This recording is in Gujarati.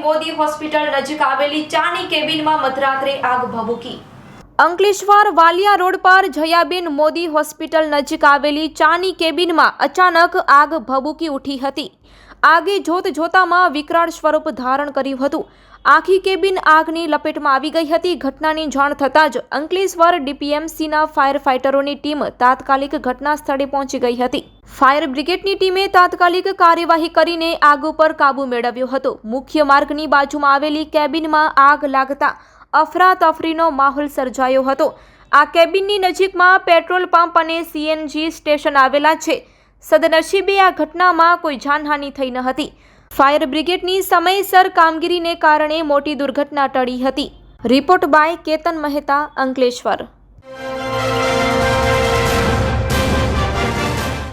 મોદી હોસ્પિટલ નજીક આવેલી ચાની કેબિનમાં મધરાત્રે આગ ભભૂકી. અંકલેશ્વર વાલિયા રોડ પર જયાબેન મોદી હોસ્પિટલ નજીક આવેલી ચાની કેબિનમાં અચાનક આગ ભભૂકી ઉઠી હતી. આગે જોત જોતામાં વિકરાળ સ્વરૂપ ધારણ કર્યું હતું. આખી કેબિન આગની લપેટમાં આવી ગઈ હતી. ઘટનાની જાણ થતાં જ અંકલેશ્વર ડીપીએમસીના ફાયર ફાઇટરોની ટીમ તાત્કાલિક ઘટના સ્થળે પહોંચી ગઈ હતી. ફાયર બ્રિગેડની ટીમે તાત્કાલિક કાર્યવાહી કરીને આગ ઉપર કાબૂ મેળવ્યો હતો. મુખ્ય માર્ગની બાજુમાં આવેલી કેબિનમાં આગ લાગતા અફરાતફરીનો માહોલ સર્જાયો હતો. આ કેબિનની નજીકમાં પેટ્રોલ પંપ અને સીએનજી સ્ટેશન આવેલા છે. સદનસીબે આ ઘટનામાં કોઈ જાનહાનિ થઈ ન હતી. ફાયર બ્રિગેડની સમયસર કામગીરીને કારણે મોટી દુર્ઘટના ટળી હતી. Report by Ketan Mehta, Ankleshwar.